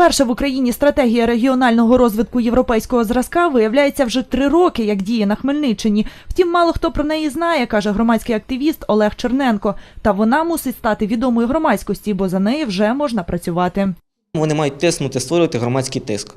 Перша в Україні стратегія регіонального розвитку європейського зразка виявляється вже три роки, як діє на Хмельниччині. Втім, мало хто про неї знає, каже громадський активіст Олег Черненко. Та вона мусить стати відомою громадськості, бо за неї вже можна працювати. Вони мають тиснути, створювати громадський тиск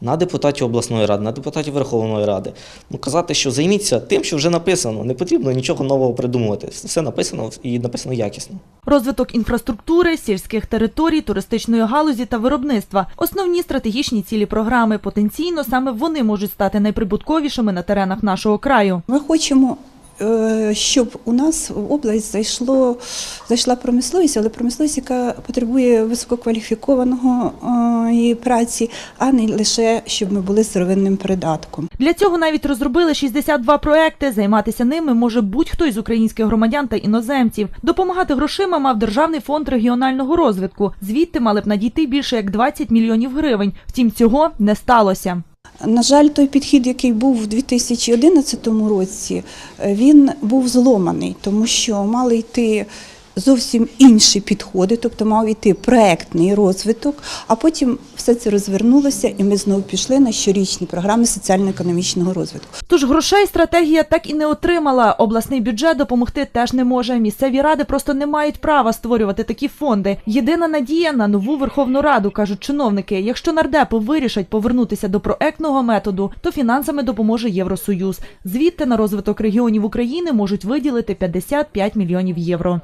на депутатів обласної ради, на депутатів Верховної Ради. Ну, казати, що займіться тим, що вже написано. Не потрібно нічого нового придумувати. Все написано і написано якісно. Розвиток інфраструктури, сільських територій, туристичної галузі та виробництва основні стратегічні цілі програми. Потенційно саме вони можуть стати найприбутковішими на теренах нашого краю. Ми хочемо, е, щоб у нас в область зайшло, зайшла промисловість, але промисловість, яка потребує висококваліфікованого її праці, а не лише щоб ми були сировинним придатком. Для цього навіть розробили 62 проекти. Займатися ними може будь-хто із українських громадян та іноземців. Допомагати грошима мав Державний фонд регіонального розвитку. Звідти мали б надійти більше як 20 мільйонів гривень. Втім, цього не сталося. На жаль, той підхід, який був у 2011 році, е, він був зломаний, тому що мали йти зовсім інші підходи, тобто мав йти проектний розвиток, а потім все це розвернулося, і ми знову пішли на щорічні програми соціально-економічного розвитку. Тож грошей стратегія так і не отримала. Обласний бюджет допомогти теж не може. Місцеві ради просто не мають права створювати такі фонди. Єдина надія на нову Верховну Раду, кажуть чиновники. Якщо нардепи вирішать повернутися до проектного методу, то фінансами допоможе Євросоюз. Звідти на розвиток регіонів України можуть виділити 55 мільйонів євро.